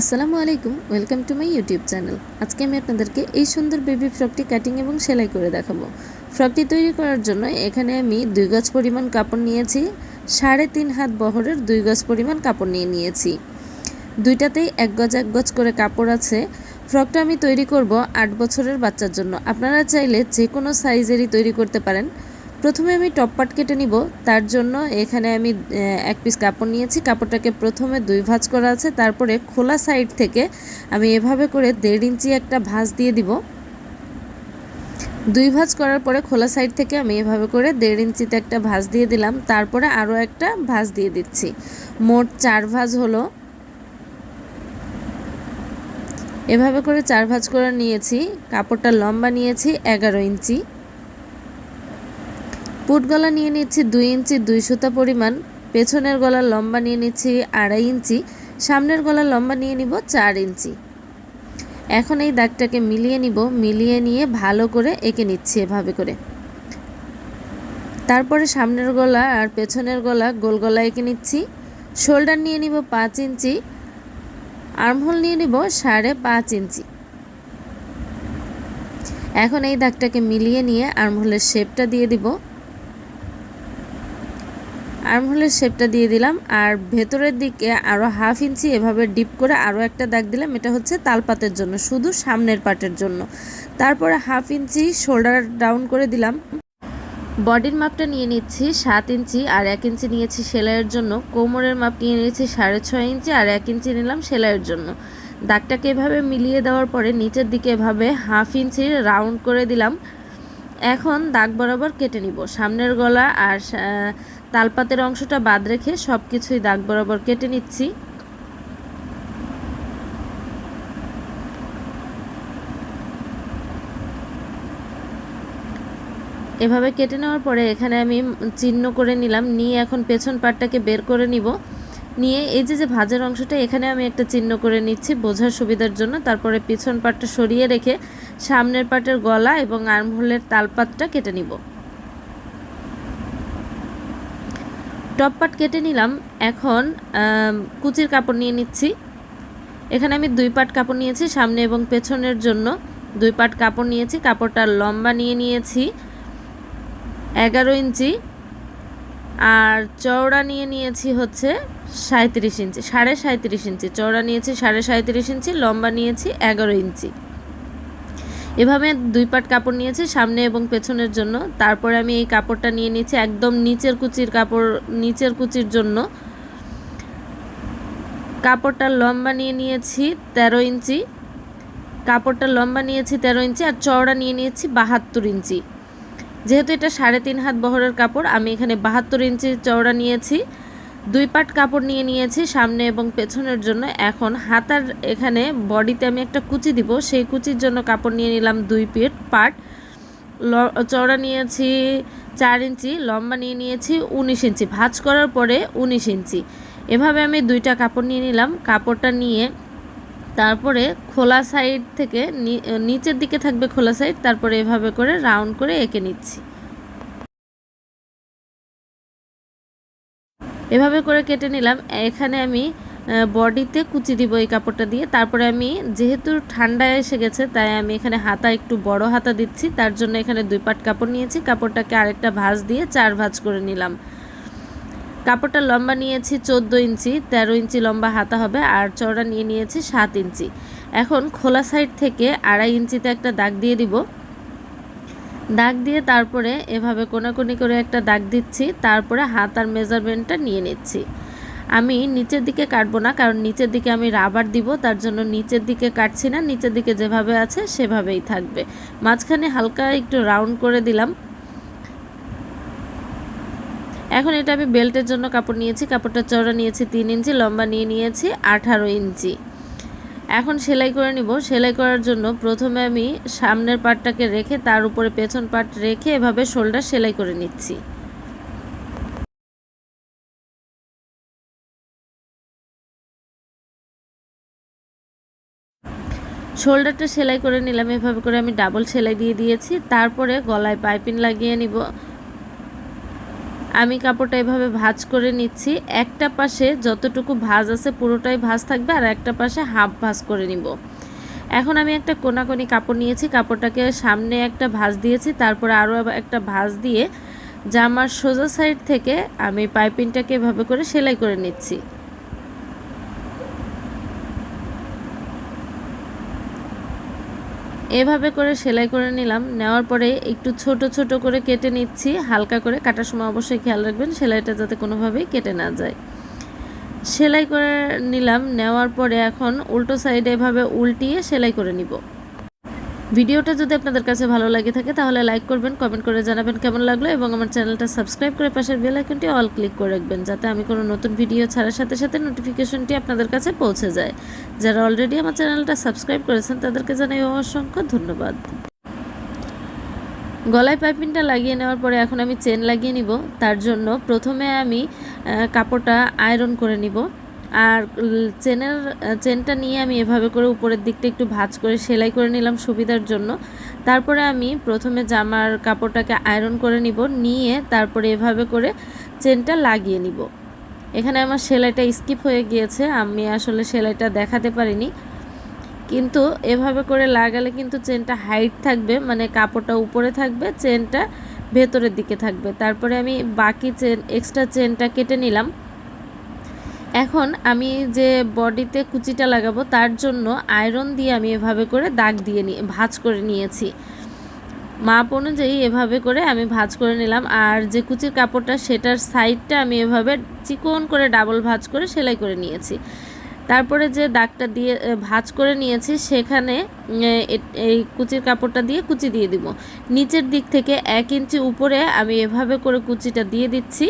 আসসালামু আলাইকুম, welcome to my YouTube channel. আজকে আমি আপনাদেরকে এই সুন্দর বেবি ফ্রকটি কাটিং এবং সেলাই করে দেখাবো। ফ্রকটি তৈরি করার জন্য এখানে আমি দুই গজ পরিমাণ কাপড় নিয়েছি, সাড়ে তিন হাত বহরের দুই গজ পরিমাণ কাপড় নিয়ে নিয়েছি। দুইটাতেই এক গজ এক গজ করে কাপড় আছে। ফ্রকটা আমি তৈরি করব আট বছরের বাচ্চার জন্য। আপনারা চাইলে যে কোনো সাইজেরই তৈরি করতে পারেন। প্রথমে আমি টপ পাট কেটে নিব, তার জন্য এখানে আমি এক পিস কাপড় নিয়েছি। কাপড়টাকে প্রথমে দুই ভাঁজ করা আছে, তারপরে খোলা সাইড থেকে আমি এভাবে করে দেড় ইঞ্চি একটা ভাঁজ দিয়ে দিব। দুই ভাঁজ করার পরে খোলা সাইড থেকে আমি এভাবে করে দেড় ইঞ্চিতে একটা ভাঁজ দিয়ে দিলাম, তারপরে আরও একটা ভাঁজ দিয়ে দিচ্ছি। মোট চার ভাঁজ হলো। এভাবে করে চার ভাঁজ করে নিয়েছি, কাপড়টা লম্বা নিয়েছি এগারো ইঞ্চি। পুট গলা নিয়ে নিচ্ছি দুই ইঞ্চি দুই সুতা পরিমাণ, পেছনের গলার লম্বা নিয়ে নিচ্ছি আড়াই ইঞ্চি, সামনের গলার লম্বা নিয়ে নিব চার ইঞ্চি। এখন এই দাগটাকে মিলিয়ে নিব, মিলিয়ে নিয়ে ভালো করে এঁকে নিচ্ছি এভাবে করে। তারপরে সামনের গলা আর পেছনের গলা গোল গলা এঁকে নিচ্ছি। শোল্ডার নিয়ে নিব পাঁচ ইঞ্চি, আর্মহোল নিয়ে নিব সাড়ে পাঁচ ইঞ্চি। এখন এই দাগটাকে মিলিয়ে নিয়ে আর্মহোলের শেপটা দিয়ে দিব। আর্মহোলের শেপটা দিয়ে দিলাম, আর ভেতরের দিকে আরও হাফ ইঞ্চি এভাবে ডিপ করে আরও একটা দাগ দিলাম, এটা হচ্ছে তালপাতের জন্য, শুধু সামনের পাটের জন্য। তারপরে হাফ ইঞ্চি শোল্ডার ডাউন করে দিলাম। বডির মাপটা নিয়ে নিচ্ছি সাত ইঞ্চি, আর এক ইঞ্চি নিয়েছি সেলাইয়ের জন্য। কোমরের মাপ নিয়ে নিয়েছি সাড়ে ছয় ইঞ্চি, আর এক ইঞ্চি নিলাম সেলাইয়ের জন্য। দাগটাকে এভাবে মিলিয়ে দেওয়ার পরে নিচের দিকে এভাবে হাফ ইঞ্চি রাউন্ড করে দিলাম। এখন দাগ বরাবর কেটে নিব, সামনের গলা আর তালপাতের অংশটা বাদ রেখে সব কিছুই দাগ বরাবর কেটে নিচ্ছি। এভাবে কেটে নেওয়ার পরে এখানে আমি চিহ্ন করে নিলাম, নিয়ে এখন পেছন পাটটাকে বের করে নিব। নিয়ে এই যে যে ভাজের অংশটা, এখানে আমি একটা চিহ্ন করে নিচ্ছি বোঝার সুবিধার জন্য। তারপরে পিছন পাটটা সরিয়ে রেখে সামনের পাটের গলা এবং আর্মহোলের তালপাতটা কেটে নিব। টপ পার্ট কেটে নিলাম। এখন কুচির কাপড় নিয়ে নিচ্ছি। এখানে আমি দুই পাট কাপড় নিয়েছি, সামনে এবং পেছনের জন্য দুই পাট কাপড় নিয়েছি। কাপড়টা লম্বা নিয়ে নিয়েছি, এগারো ইঞ্চি। আর চওড়া নিয়ে নিয়েছি হচ্ছে সাঁত্রিশ ইঞ্চি, সাড়ে সাঁত্রিশ ইঞ্চি। চওড়া নিয়েছি সাড়ে সাঁত্রিশ ইঞ্চি, লম্বা নিয়েছি এগারো ইঞ্চি। এভাবে দুই পাট কাপড় নিয়েছি সামনে এবং পেছনের জন্য। তারপরে আমি এই কাপড়টা নিয়ে নিয়েছি একদম নিচের কুচির কাপড়, নিচের কুচির জন্য। কাপড়টা লম্বা নিয়ে নিয়েছি তেরো ইঞ্চি। কাপড়টা লম্বা নিয়েছি তেরো ইঞ্চি আর চওড়া নিয়ে নিয়েছি বাহাত্তর ইঞ্চি। যেহেতু এটা সাড়ে তিন হাত বহরের কাপড়, আমি এখানে বাহাত্তর ইঞ্চি চওড়া নিয়েছি। দুই পাট কাপড় নিয়ে নিয়েছি সামনে এবং পেছনের জন্য। এখন হাতার এখানে বডিতে আমি একটা কুচি দিব। সেই কুচির জন্য কাপড় নিয়ে নিলাম দুই পিট পাট। চওড়া নিয়েছি চার ইঞ্চি, লম্বা নিয়ে নিয়েছি উনিশ ইঞ্চি। ভাঁজ করার পরে উনিশ ইঞ্চি। এভাবে আমি দুইটা কাপড় নিয়ে নিলাম। কাপড়টা নিয়ে তারপরে খোলা সাইড থেকে নিচের দিকে থাকবে খোলা সাইড। তারপরে এভাবে করে রাউন্ড করে এঁকে নিচ্ছি। এভাবে করে কেটে নিলাম। এখানে আমি বডিতে কুচি দিব এই কাপড়টা দিয়ে। তারপরে আমি, যেহেতু ঠান্ডা এসে গেছে, তাই আমি এখানে হাতা, একটু বড় হাতা দিচ্ছি। তার জন্য এখানে দুই পাট কাপড় নিয়েছি। কাপড়টাকে আরেকটা ভাঁজ দিয়ে চার ভাঁজ করে নিলাম। কাপড়টা লম্বা নিয়েছি চোদ্দ ইঞ্চি, তেরো ইঞ্চি লম্বা হাতা হবে, আর চওড়া নিয়ে নিয়েছি সাত ইঞ্চি। এখন খোলা সাইড থেকে আড়াই ইঞ্চিতে একটা দাগ দিয়ে দিব। দাগ দিয়ে তারপরে এভাবে কোনাকুনি করে একটা দাগ দিচ্ছি, তারপরে হাত আর মেজারমেন্টটা নিয়ে নিচ্ছি। আমি নিচের দিকে কাটবো না, কারণ নিচের দিকে আমি রাবার দিব, তার জন্য নিচের দিকে কাটছি না, নিচের দিকে যেভাবে আছে সেভাবেই থাকবে। মাঝখানে হালকা একটু রাউন্ড করে দিলাম। এখন এটা আমি বেল্টের জন্য কাপড় নিয়েছি, কাপড়টা চওড়া নিয়েছি তিন ইঞ্চি, লম্বা নিয়ে নিয়েছি আঠারো ইঞ্চি। এখন সেলাই করে নিব। সেলাই করার জন্য প্রথমে আমি সামনের পাটটাকে রেখে, তার উপরে পেছন পাট রেখে এভাবে শোল্ডার সেলাই করে নিচ্ছি। শোল্ডারটা সেলাই করে নিলাম। এভাবে করে আমি ডাবল সেলাই দিয়ে দিয়েছি। তারপরে গলায় পাইপিং লাগিয়ে নিব। আমি কাপড়টা এভাবে ভাজ করে নিচ্ছি। একটা পাশে যতটুকু ভাঁজ আছে পুরোটাই ভাঁজ থাকবে আর একটা পাশে হাফ ভাঁজ করে নিব। এখন আমি একটা কোনাকোনি কাপড় নিয়েছি, কাপড়টাকে সামনে একটা ভাঁজ দিয়েছি, তারপর আরও একটা ভাঁজ দিয়ে জামার সোজা সাইড থেকে আমি পাইপিংটাকে এভাবে করে সেলাই করে নিচ্ছি। এভাবে করে সেলাই করে নিলাম। নেওয়ার পরে একটু ছোট ছোট করে কেটে নিচ্ছি। হালকা করে কাটার সময় অবশ্যই খেয়াল রাখবেন, সেলাইটা যাতে কোনোভাবেই কেটে না যায়। সেলাই করে নিলাম। নেওয়ার পরে এখন উল্টো সাইডে এভাবে উল্টিয়ে সেলাই করে নিব। ভিডিওটা যদি আপনাদের কাছে ভালো লাগে থাকে, তাহলে লাইক করবেন কমেন্ট করে জানাবেন কেমন লাগল এবং আমার চ্যানেলটা সাবস্ক্রাইব করে পাশের বেল আইকনটি অল ক্লিক করে রাখবেন, যাতে আমি কোনো নতুন ভিডিও ছাড়ার সাথে সাথে নোটিফিকেশনটি আপনাদের কাছে পৌঁছে যায়। যারা অলরেডি আমার চ্যানেলটা সাবস্ক্রাইব করেছেন, তাদেরকে জানাই অসংখ্য ধন্যবাদ। গলায় পাইপিংটা লাগিয়ে নেওয়ার পরে এখন আমি চেন লাগিয়ে নিব। তার জন্য প্রথমে আমি কাপড়টা আয়রন করে নিব। আর চেনের চেনটা নিয়ে আমি এভাবে করে উপরের দিকটা একটু ভাঁজ করে সেলাই করে নিলাম সুবিধার জন্য। তারপরে আমি প্রথমে জামার কাপড়টাকে আয়রন করে নিব, নিয়ে তারপরে এভাবে করে চেনটা লাগিয়ে নিব। এখানে আমার সেলাইটা স্কিপ হয়ে গিয়েছে, আমি আসলে সেলাইটা দেখাতে পারিনি। কিন্তু এভাবে করে লাগালে কিন্তু চেনটা হাইট থাকবে মানে কাপড়টা উপরে থাকবে, চেনটা ভেতরের দিকে থাকবে। তারপরে আমি বাকি চেন এক্সট্রা চেনটা কেটে নিলাম। এখন আমি যে বডিতে কুচিটা লাগাবো, তার জন্য আয়রন দিয়ে আমি এভাবে করে দাগ দিয়ে নিয়ে ভাজ করে নিয়েছি। মাপ অনুযায়ী এভাবে করে আমি ভাজ করে নিলাম, আর যে কুচির কাপড়টা সেটার সাইডটা আমি এভাবে চিকন করে ডাবল ভাজ করে সেলাই করে নিয়েছি। তারপরে যে দাগটা দিয়ে ভাজ করে নিয়েছি, সেখানে এই কুচির কাপড়টা দিয়ে কুচি দিয়ে দিব। নিচের দিক থেকে এক ইঞ্চি উপরে আমি এভাবে করে কুচিটা দিয়ে দিচ্ছি।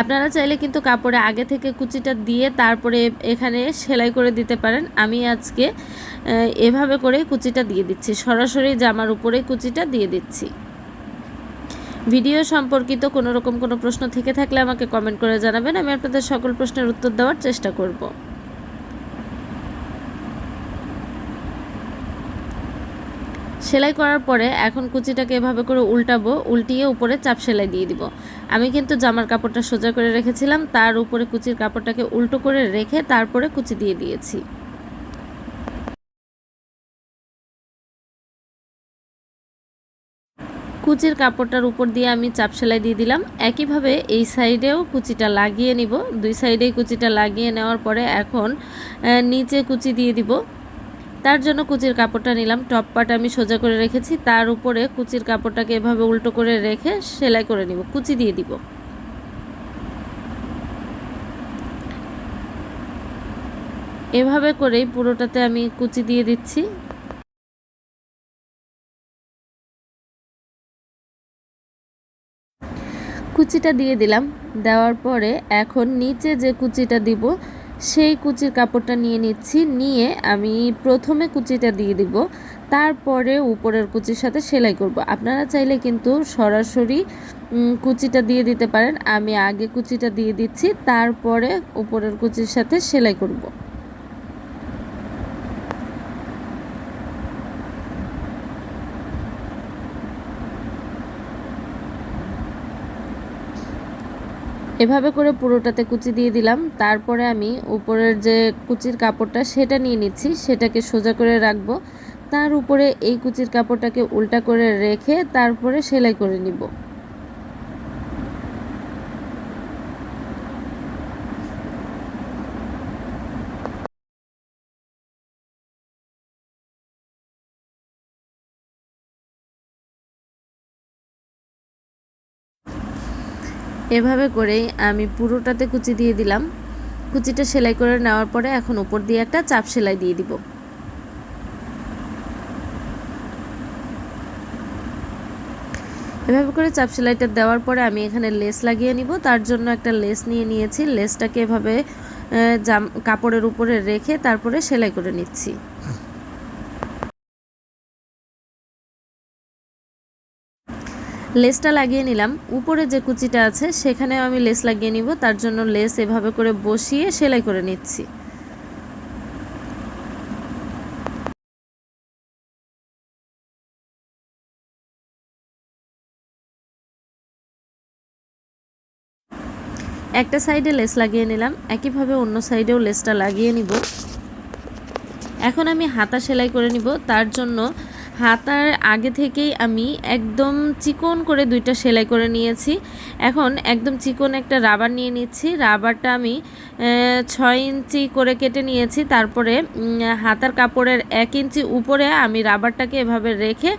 আপনারা চাইলে কিন্তু কাপড়ে আগে থেকে কুচিটা দিয়ে তারপরে এখানে সেলাই করে দিতে পারেন। আমি আজকে এভাবে করে কুচিটা দিয়ে দিচ্ছি। সরাসরি জামার উপরে কুচিটা দিয়ে দিচ্ছি। ভিডিও সম্পর্কিত কোনো রকম কোনো প্রশ্ন থেকে থাকলে আমাকে কমেন্ট করে জানাবেন। আমি আপনাদের সকল প্রশ্নের উত্তর দেওয়ার চেষ্টা করব। সেলাই করার পরে এখন কুচিটাকে এভাবে করে উল্টাবো, উল্টিয়ে উপরে চাপ সেলাই দিয়ে দিব। আমি কিন্তু জামার কাপড়টা সোজা করে রেখেছিলাম, তার উপরে কুচির কাপড়টাকে উল্টো করে রেখে তারপরে কুচি দিয়ে দিয়েছি। কুচির কাপড়টার উপর দিয়ে আমি চাপ সেলাই দিয়ে দিলাম। একইভাবে এই সাইডেও কুচিটা লাগিয়ে নিব। দুই সাইডেই কুচিটা লাগিয়ে নেওয়ার পরে এখন নিচে কুচি দিয়ে দিব। তার জন্য কুচির কাপড়টা নিলাম। টপ পাট আমি সোজা করে রেখেছি। তার উপরে কুচির কাপড়টাকে এভাবে উল্টো করে রেখে সেলাই করে নিব। কুচি দিয়ে দিব। এভাবে করেই পুরোটাতে আমি কুচি দিয়ে দিচ্ছি। কুচিটা দিয়ে দিলাম। দেওয়ার পরে এখন নিচে যে কুচিটা দিব সেই কুচির কাপড়টা নিয়ে নিচ্ছি, নিয়ে আমি প্রথমে কুচিটা দিয়ে দিব, তারপরে উপরের কুচির সাথে সেলাই করব। আপনারা চাইলে কিন্তু সরাসরি কুচিটা দিয়ে দিতে পারেন। আমি আগে কুচিটা দিয়ে দিচ্ছি, তারপরে উপরের কুচির সাথে সেলাই করব। এভাবে করে পুরোটাতে কুচি দিয়ে দিলাম। তারপরে আমি উপরের যে কুচির কাপড়টা সেটা নিয়ে নিচ্ছি, সেটাকে সোজা করে রাখব। তার উপরে এই কুচির কাপড়টাকে উল্টা করে রেখে তারপরে সেলাই করে নিব। এভাবে করেই আমি পুরোটাতে কুচি দিয়ে দিলাম। কুচিটা সেলাই করে নেওয়ার পরে এখন উপর দিয়ে একটা চাপ সেলাই দিয়ে দিব। এভাবে করে চাপ সেলাইটা দেওয়ার পরে আমি এখানে লেস লাগিয়ে নিব। তার জন্য একটা লেস নিয়ে নিয়েছি। লেসটাকে এভাবে জাম, কাপড়ের উপরে রেখে তারপরে সেলাই করে নিচ্ছি। লেসটা লাগিয়ে নিলাম। উপরে যে কুচিটা আছে, সেখানেও আমি লেস লাগিয়ে নিব। তার জন্য লেস এভাবে করে বসিয়ে সেলাই করে নিচ্ছি। একটা সাইডে লেস লাগিয়ে নিলাম। একইভাবে অন্য সাইডেও লেসটা লাগিয়ে নিব। এখন আমি হাতা সেলাই করে নিব। তার জন্য হাতার আগে থেকেই আমি একদম চিকন করে দুইটা সেলাই করে নিয়েছি। এখন একদম চিকন একটা রাবার নিয়ে নিচ্ছি। রাবারটা আমি ছয় ইঞ্চি করে কেটে নিয়েছি। তারপরে হাতার কাপড়ের এক ইঞ্চি উপরে আমি রাবারটাকে এভাবে রেখে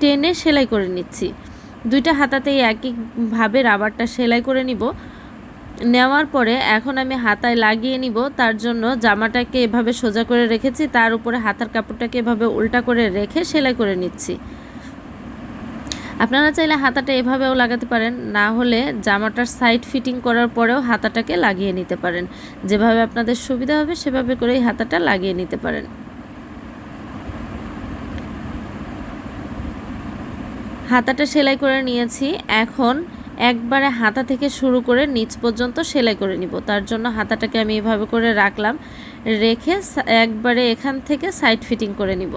টেনে সেলাই করে নিচ্ছি। দুইটা হাতাতেই একইভাবে রাবারটা সেলাই করে নিব। নেওয়ার পরে এখন আমি হাতায় লাগিয়ে নিব, তার জন্য জামাটাকে এভাবে সোজা করে রেখেছি, তার উপরে হাতার কাপড়টাকে এভাবে উল্টা করে রেখে সেলাই করে নিচ্ছি। আপনারা চাইলে হাতাটা এভাবেও লাগাতে পারেন, না হলে জামাটার সাইড ফিটিং করার পরেও হাতাটাকে লাগিয়ে নিতে পারেন। যেভাবে আপনাদের সুবিধা হবে, সেভাবে করেই হাতাটা লাগিয়ে নিতে পারেন। হাতাটা সেলাই করে নিয়েছি, এখন একবারে হাতা থেকে শুরু করে নিচ পর্যন্ত সেলাই করে নিব। তার জন্য হাতাটাকে আমি এভাবে করে রাখলাম, রেখে একবারে এখান থেকে সাইড ফিটিং করে নিব।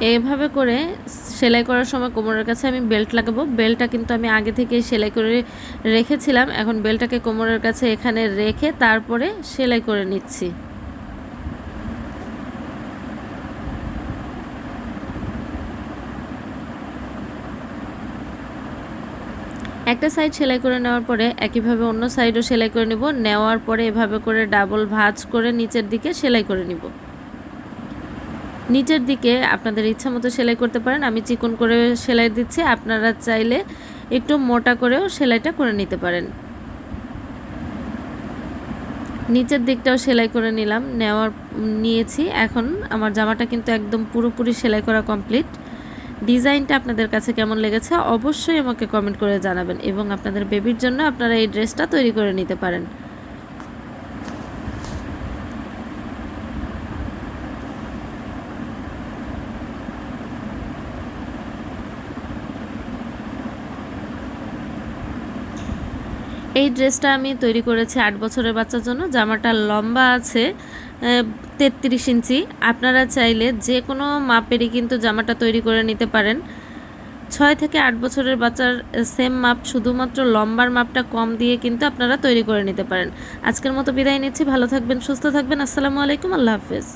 এইভাবে করে সেলাই করার সময় কোমরের কাছে আমি বেল্ট লাগাবো। বেল্টটা কিন্তু আমি আগে থেকেই সেলাই করে রেখেছিলাম। এখন বেল্টটাকে কোমরের কাছে এখানে রেখে তারপরে সেলাই করে নিচ্ছি। একটা সাইড সেলাই করে নেওয়ার পরে একইভাবে অন্য সাইডও সেলাই করে নিব। নেওয়ার পরে এভাবে করে ডাবল ভাঁজ করে নিচের দিকে সেলাই করে নিব। নিচের দিকে আপনাদের ইচ্ছা মতো সেলাই করতে পারেন। আমি চিকন করে সেলাই দিচ্ছি। আপনারা চাইলে একটু মোটা করেও সেলাইটা করে নিতে পারেন। নিচের দিকটাও সেলাই করে নিলাম। নেওয়ার, নিয়েছি। এখন আমার জামাটা কিন্তু একদম পুরোপুরি সেলাই করা কমপ্লিট। ডিজাইনটা আপনাদের কাছে কেমন লেগেছে অবশ্যই আমাকে কমেন্ট করে জানাবেন এবং আপনাদের বেবির জন্য আপনারা এই ড্রেসটা তৈরি করে নিতে পারেন। এই ড্রেসটা আমি তৈরি করেছি আট বছরের বাচ্চার জন্য। জামাটা লম্বা আছে তেত্রিশ ইঞ্চি। আপনারা চাইলে যে কোনো মাপেরই কিন্তু জামাটা তৈরি করে নিতে পারেন। ছয় থেকে আট বছরের বাচ্চার সেম মাপ, শুধুমাত্র লম্বার মাপটা কম দিয়ে কিন্তু আপনারা তৈরি করে নিতে পারেন। আজকের মতো বিদায় নিচ্ছি। ভালো থাকবেন, সুস্থ থাকবেন। আসসালামু আলাইকুম। আল্লাহ হাফেজ।